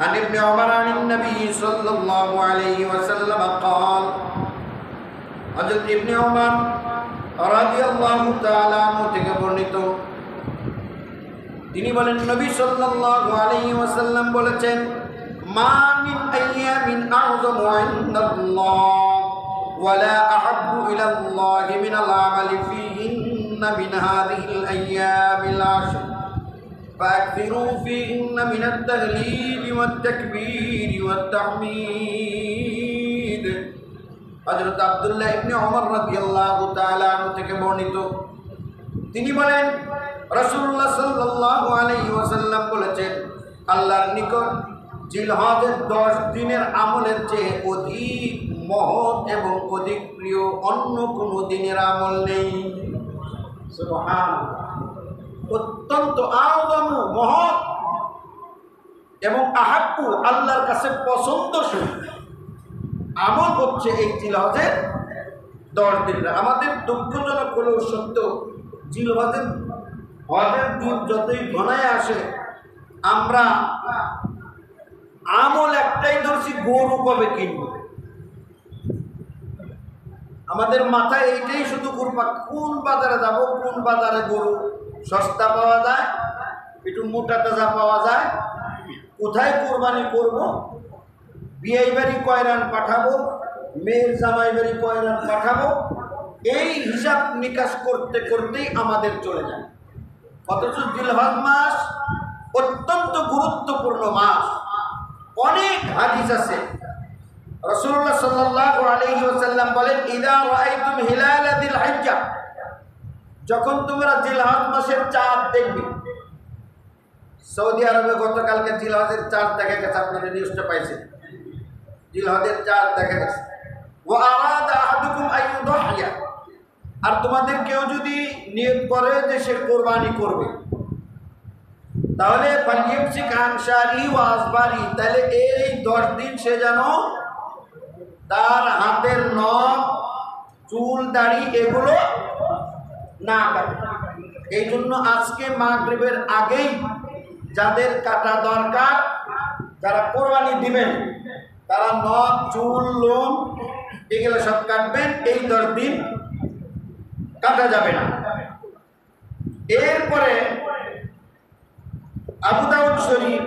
عن ابن عمر عن النبي صلى الله عليه وسلم قال হযরত ইবনে ওমর রাদিয়াল্লাহু তাআলা আনহু থেকে বর্ণিত তিনি বলেন নবী সাল্লাল্লাহু আলাইহি ওয়াসাল্লাম বলেছেন মা মিন আইয়ামিন আযমু ইনদাল্লাহ ওয়ালা আহাব্বু ইলাল্লাহি মিনাল আমালি ফীহিন্না মিন হাযিহিল আইয়ামিল আশর فأكثروا فيهن من التهليل والتكبير والتحميد হযরত আব্দুল্লাহ ইবনে ওমর রাদিয়াল্লাহু তাআলা আনহু থেকে বর্ণিত তিনি বলেন রাসূলুল্লাহ সাল্লাল্লাহু আলাইহি ওয়াসাল্লাম বলেছেন আল্লাহর নিকট জিলহজের 10 দিনের আমলের চেয়ে অধিক মহৎ এবং অধিক প্রিয় অন্য কোনো দিনের আমল নেই সুবহানাল্লাহ অত্যন্ত আওদামু মহৎ এবং আহাব্বু আল্লাহর কাছে পছন্দসই আমল হচ্ছে এই জিলহজের দশ দিন আমাদের দুঃখজনক হলেও সত্য, জিলহজের হজের দিন যতই ঘনায় আসে, আমরা আমল একটাই ধরছি, গরু কবে কিনব? আমাদের মাথায় এইটাই শুধু কোন বাজারে যাব, কোন বাজারে গরু? সস্তা পাওয়া যায়, একটু মোটা তাজা পাওয়া যায়। কোথায় কোরবানি করব? বিয়ে বাড়ি কয়রান পাঠাবো? মেয়ের জামাই বাড়ি কয়রান পাঠাবো? এই হিসাব নিকাশ করতে করতেই আমাদের চলে যায়। অথচ জিলহজ মাস অত্যন্ত গুরুত্বপূর্ণ মাস। অনেক হাদিস আছে। রসুল্লাহ আলাইহি ওয়াসাল্লাম বলেন, ইদা রাআইতুম হিলালাতিল হিজ্জা যখন তোমরা জিলহজ মাসের চাঁদ দেখবে, সৌদি আরবে গতকালকে জিলহজের চাঁদ দেখা গেছে, আপনারা নিউজটা পাইছেন। জিলহজের চাঁদ দেখা গেছে। ও আইয়ুদাহিয়া আর তোমাদের কেউ যদি নিয়োগ করে যে সে কোরবানি করবে, তাহলে ও আসবারি, তাহলে এই দশ দিন সে যেন তার হাতের নখ, চুল, দাড়ি এগুলো না কাটে এই জন্য আজকে মাগরিবের আগেই যাদের কাটা দরকার, যারা কোরবানি দিবেন, তারা নখ, চুল, লোম, এগুলো সব কাটবেন, এই দশ দিন কাটা যাবে না। এরপরে আবু দাউদ শরীফ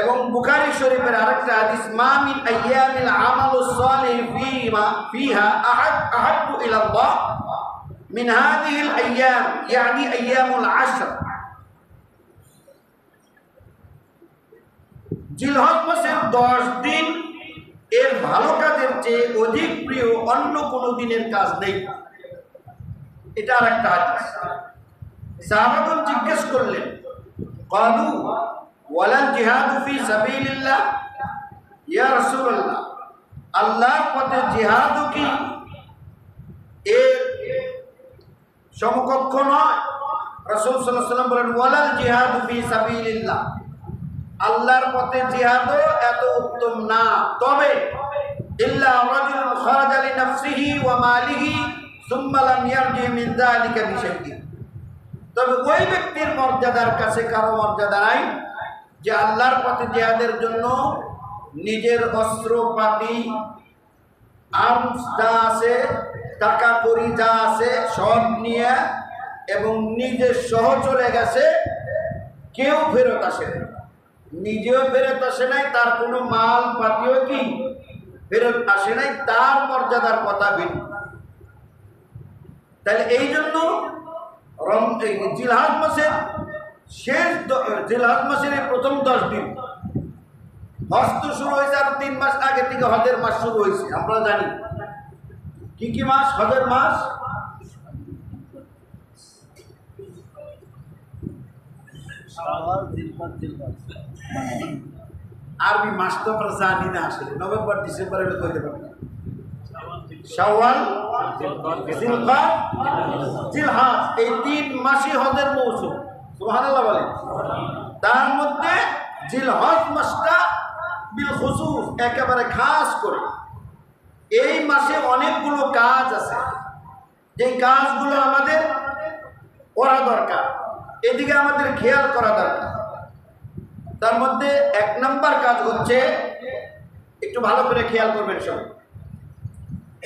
এবং বুখারী শরীফের আরেকটা হাদিস, মা মিন আইয়ামিল আমালু সালিহ মিন হাদিহিল আইয়াম ইয়ানি আইয়ামুল আশর জিলহজ মাসের দশ দিন, এর ভালো কাজের চেয়ে অধিক প্রিয় অন্য কোনো দিনের কাজ নেই। এটা আর একটা হাদিস জিজ্ঞেস করলেন, কালু ওয়ালাল জিহাদু ফি সাবিলিল্লাহ? ইয়া আল্লাহর পথে জিহাদও কি এর সমকক্ষ নয়। বলেন, ওয়ালাল জিহাদু সাবিলিল্লাহ। আল্লাহর পথে জিহাদও এত উত্তম না। তবে তবে ওই ব্যক্তির মর্যাদার কাছে কারও মর্যাদা নাই যে আল্লাহর পথে জিহাদের জন্য নিজের অস্ত্রপাতি আর্মস যা আছে টাকা করি যা আছে সব নিয়ে এবং নিজে সহ চলে গেছে, কেউ ফেরত আসে নিজেও ফেরত আসে নাই, তার কোনো মাল পাতিও কি? ফেরত আসে নাই, তার মর্যাদার কথা ভিন্ন। তাহলে এই জন্য জিলহাজ মাসের শেষ জিলহাজ মাসের প্রথম দশ দিন। হজ তো শুরু হয়েছে আর তিন মাস আগে থেকে, হজের মাস শুরু হয়েছে, আমরা জানি। কি কি মাস? হজের মাস? আরবি মাস তো আমরা জানি না আসলে নভেম্বর ডিসেম্বর হলে কইতে পারব শাওয়াল জিলকাদ জিলহাজ এই তিন মাসই হজের মৌসুম। সুবহানাল্লাহ বলেন। তার মধ্যে জিলহজ মাসটা বিল খুসুস একেবারে খাস করে। এই মাসে অনেকগুলো কাজ আছে। যে কাজগুলো আমাদের করা দরকার, এদিকে আমাদের খেয়াল করা দরকার। তার মধ্যে এক নাম্বার কাজ হচ্ছে, একটু ভালো করে খেয়াল করবেন সব।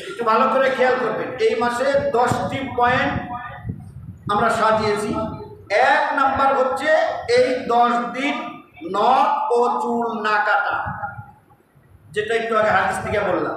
একটু ভালো করে খেয়াল করবেন। এই মাসে দশটি পয়েন্ট আমরা সাজিয়েছি। এক নাম্বার হচ্ছে, এই দশ দিন নখ ও চুল না কাটা। যেটা একটু আগে হাদিস থেকে বললাম।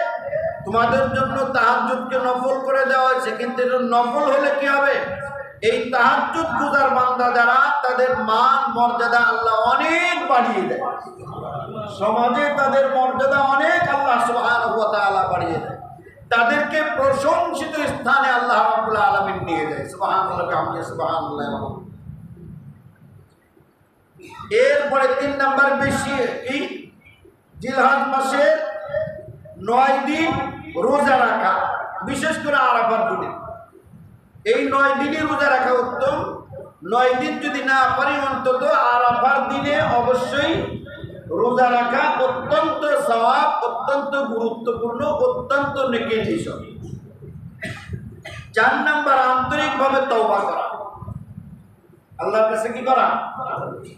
তোমাদের জন্য তাহাজ্জুদকে নফল করে দেওয়া হয়েছে, কিন্তু এটা নফল হলে কি হবে? এই তাহাজ্জুদ গুজার বান্দা যারা, তাদের মান, মর্যাদা আল্লাহ অনেক বাড়িয়ে দেয়। সমাজে তাদের মর্যাদা অনেক আল্লাহ ওয়া তাআলা বাড়িয়ে দেয়। তাদেরকে প্রশংসিত স্থানে আল্লাহ রাব্বুল আলামিন নিয়ে যায়। বিহামদিহি, সুবহানাল্লাহ এরপরে তিন নাম্বার বেশি কি? জিলহাজ মাসের নয় দিন রোজা রাখা, বিশেষ করে আরাফার দিনে। এই নয় দিনই রোজা রাখা উত্তম। নয় দিন যদি না পারি, অন্তত আরাফার দিনে অবশ্যই রোজা রাখা অত্যন্ত স্বভাব, অত্যন্ত গুরুত্বপূর্ণ, অত্যন্ত নেকের বিষয় চার নাম্বার, আন্তরিকভাবে তওবা করা। আল্লাহর কাছে কি করা?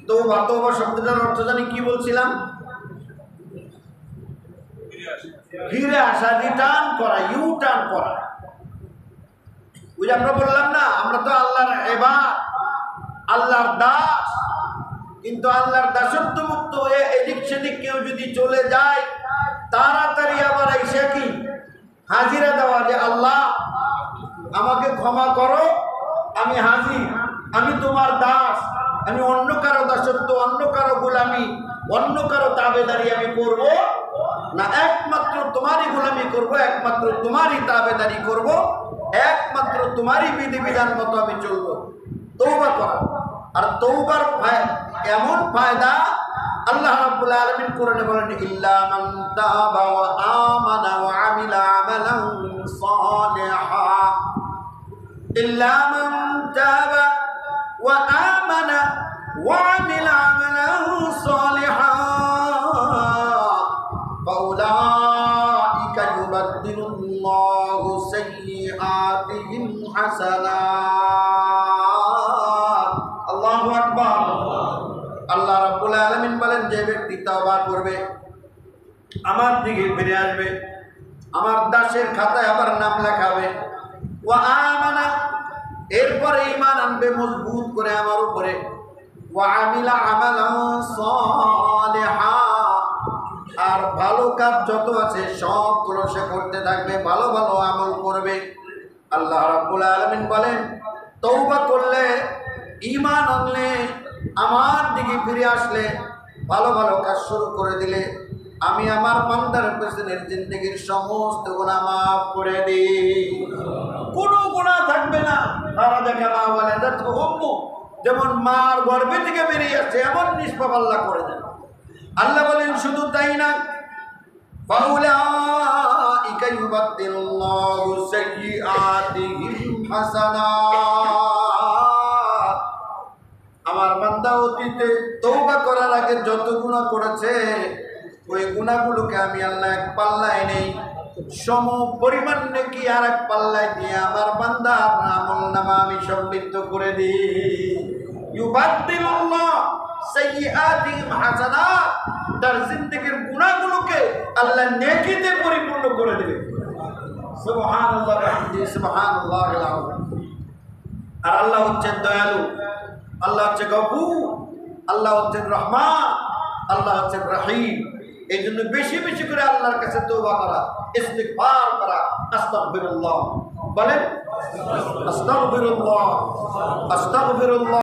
তওবা তওবা শব্দটার অর্থ জানি কি বলছিলাম? ফিরে আসা রিটার্ন করা ইউ টার্ন করা। ওই আমরা বললাম না, আমরা তো আল্লাহর এবার আল্লাহর দাস, কিন্তু আল্লাহর দাসত্ব মুক্ত হয়ে এদিক সেদিক কেউ যদি চলে যায়, তাড়াতাড়ি আবার এসে কি? হাজিরা দেওয়া যে আল্লাহ, আমাকে ক্ষমা করো, আমি হাজির, আমি তোমার দাস, আমি অন্য কারও দাসত্ব, অন্য কারও গোলামি, অন্য কারও তাবেদারি আমি করব না। একমাত্র তোমারই গোলামি করব, একমাত্র তোমারই তাবেদারি করব, একমাত্র তোমারই বিধিবিধান মতো আমি চলব। তৌবা করা। আর তৌবার এমন ফায়দা আল্লাহ রাব্বুল আলামিন কোরআনে বলেন, ইল্লা মান তাবা ওয়া আমানা ওয়া আমিলা আমালান সালিহা। ইল্লা মান তাবা আল্লাহ আকবর। আল্লাহ রাব্বুল আলামিন বলেন, যে ব্যক্তি তওবা করবে, আমার দিকে ফিরে আসবে, আমার দাসের খাতায় আবার নাম লেখাবে ও আমানা, এরপরে ইমান আনবে মজবুত করে আমার উপরে ও আমিলা আমালাম সলেহা। আর ভালো কাজ যত আছে, সবগুলো সে করতে থাকবে, ভালো ভালো আমল করবে। আল্লাহ রাব্বুল আলমিন বলেন তৌবা করলে ইমান আনলে, আমার দিকে ফিরে আসলে ভালো ভালো কাজ শুরু করে দিলে আমি আমার পান্দার পেছনের জিন্দগির সমস্ত গুণা মাফ করে দিই। কোনো গুণা থাকবে না। তারা দেখে মা বলে যেমন মার গর্ভে থেকে বেরিয়ে আসছে, এমন নিষ্পাপ আল্লাহ করে দেন। আল্লাহ বলেন, শুধু তাই না বাহুলে يبدل الله سيئاتهم حسنات আমার বান্দা অতীতে তৌবা করার আগে যত গুণা করেছে ওই গুণাগুলোকে আমি আল্লাহ এক পাল্লায় নেই সম পরিমাণ নাকি আর এক পাল্লায় দিয়ে আমার বান্দা আমল নামা আমি সমৃদ্ধ করে দিই ইউবাদদিলুল্লাহ সাইয়্যাতিহিম হাসানাত তার জিন্দেগির গুনাহগুলোকে আল্লাহ নেকিতে পরিপূর্ণ করে দেবে সুবহানাল্লাহ বিহামদিহি সুবহানাল্লাহিল আযীম আর আল্লাহ হচ্ছেন দয়ালু। আল্লাহ হচ্ছে গফুর। আল্লাহ হচ্ছেন রহমান। আল্লাহ হচ্ছেন রহিম। এই জন্য বেশি বেশি করে আল্লাহর কাছে তৌবা করা, ইস্তিগফার করা, আস্তাগফিরুল্লাহ। বলেন, আস্তাগফিরুল্লাহ আস্তাগফিরুল্লাহ।